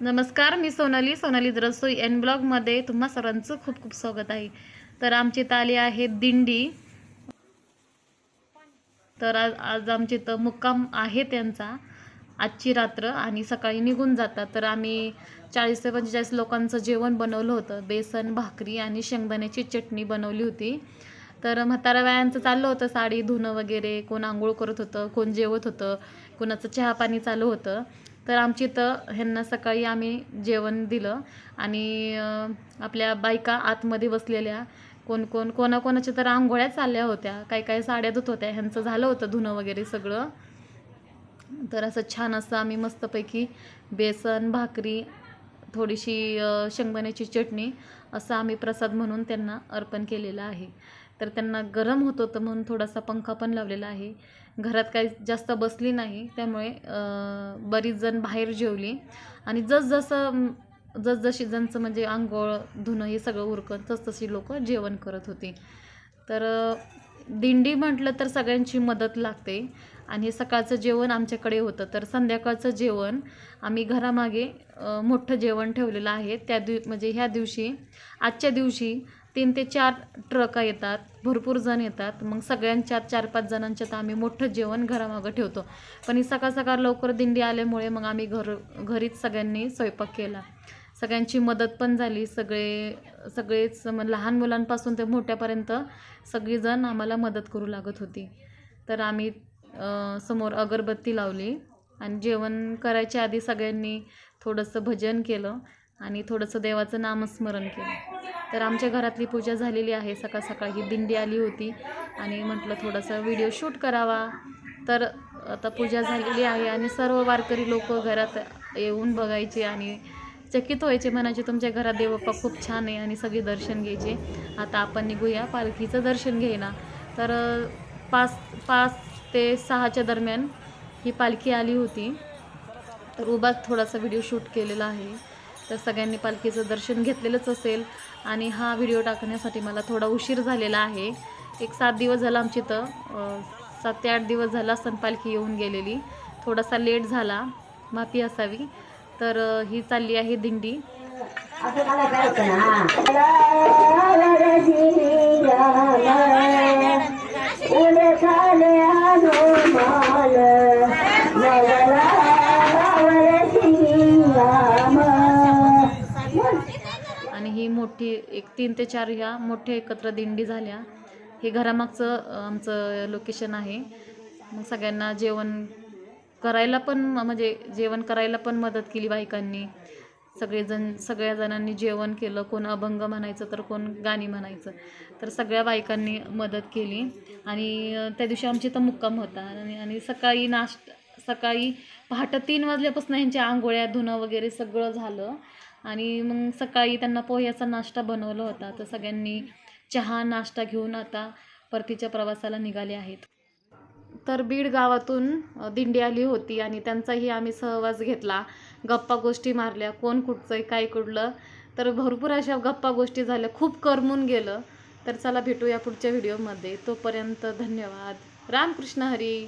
नमस्कार मी सोनाली सोनाली रसोई एन ब्लॉगमध्ये तुम्हा सर्वांचं खूप खूप स्वागत आहे. तर आमची इथं आली आहे दिंडी. तर आज आज आमची इथं मुक्काम आहे त्यांचा. आजची रात्र आणि सकाळी निघून जातात. तर आम्ही चाळीस ते पंचेचाळीस लोकांचं जेवण बनवलं होतं. बेसन भाकरी आणि शेंगदाण्याची चटणी बनवली होती. तर म्हातारा बायांचं चाललं होतं साडी धुणं वगैरे. कोण आंघोळ करत होतं कोण जेवत होतं कोणाचं चहा पाणी चालू होतं. तर आमची इथं ह्यांना सकाळी आम्ही जेवण दिलं आणि आपल्या बायका आतमध्ये बसलेल्या. कोण कोण कोणाकोणाच्या तर आंघोळ्या चालल्या होत्या. काही काही साड्या धुत होत्या. ह्यांचं झालं होतं धुणं वगैरे सगळं. तर असं छान असं आम्ही मस्तपैकी बेसन भाकरी थोडीशी शेंगदाण्याची चटणी असं आम्ही प्रसाद म्हणून त्यांना अर्पण केलेलं आहे. तर त्यांना गरम होत होतं म्हणून थोडासा पंखा पण लावलेला आहे. घरात काही जास्त बसली नाही त्यामुळे बरीच जण बाहेर जेवली. आणि जसजसं जसजशी ज्यांचं म्हणजे आंघोळ धुणं हे सगळं उरकत तसतशी लोक जेवण करत होती. तर दिंडी म्हटलं तर सगळ्यांची मदत लागते. आणि सकाळचं जेवण आमच्याकडे होतं. तर संध्याकाळचं जेवण आम्ही घरामागे मोठं जेवण ठेवलेलं आहे. त्या दिव म्हणजे ह्या दिवशी आजच्या दिवशी तीन ते चार ट्रका येतात भरपूर जण येतात. मग सगळ्यांच्यात चार पाच जणांच्यात आम्ही मोठं जेवण घरामागं ठेवतो. पण ही सकाळ सकाळ लवकर दिंडी आल्यामुळे मग आम्ही घर घरीच सगळ्यांनी स्वयंपाक केला. सगळ्यांची मदत पण झाली. सगळे सगळेच मग लहान मुलांपासून ते मोठ्यापर्यंत सगळीजण आम्हाला मदत करू लागत होती. तर आम्ही समोर अगरबत्ती लावली आणि जेवण करायच्या आधी सगळ्यांनी थोडंसं भजन केलं. आणि थोडंसं देवाचं नामस्मरण केलं. तर आमच्या घरातली पूजा झालेली आहे. सकाळ सकाळ ही दिंडी आली होती. आणि म्हटलं थोडासा व्हिडिओ शूट करावा. तर आता पूजा झालेली आहे आणि सर्व वारकरी लोक घरात येऊन बघायचे आणि चकित व्हायचे. म्हणायचे तुमच्या घरात देवप्पा खूप छान आहे आणि सगळे दर्शन घ्यायचे. आता आपण निघूया पालखीचं दर्शन घेईना तर पाच पाच ते सहाच्या दरम्यान ही पालखी आली होती. तर उभा थोडासा व्हिडिओ शूट केलेला आहे. तर सगळ्यांनी पालखीचं दर्शन घेतलेलंच असेल. आणि हा व्हिडिओ टाकण्यासाठी मला थोडा उशीर झालेला आहे. एक सात दिवस झाला आमची तर सात ते आठ दिवस झाला असताना पालखी येऊन गेलेली. थोडासा लेट झाला. माफी असावी. तर ही चालली आहे दिंडी. मोठी एक तीन ते चार ह्या मोठ्या एकत्र दिंडी झाल्या. हे घरामागचं आमचं लोकेशन आहे. मग सगळ्यांना जेवण करायला पण म्हणजे जेवण करायला पण मदत केली बायकांनी. सगळेजण सगळ्या जणांनी जेवण केलं. कोण अभंग म्हणायचं तर कोण गाणी म्हणायचं. तर सगळ्या बायकांनी मदत केली. आणि त्या दिवशी आमची तर मुक्काम होता. आणि आणि सकाळी नाश्ता सकाळी पहाटं तीन वाजल्यापासून ह्यांच्या आंघोळ्या धुणं वगैरे सगळं झालं. आणि मग सकाळी त्यांना पोह्याचा नाश्ता बनवला होता. तर सगळ्यांनी चहा नाश्ता घेऊन आता परतीच्या प्रवासाला निघाले आहेत. तर बीड गावातून दिंडी आली होती आणि त्यांचाही आम्ही सहवास घेतला. गप्पा गोष्टी मारल्या कोण कुठचं आहे काय कुठलं. तर भरपूर अशा गप्पा गोष्टी झाल्या. खूप करमून गेलं. तर चला भेटूया पुढच्या व्हिडिओमध्ये. तोपर्यंत धन्यवाद. रामकृष्ण हरी.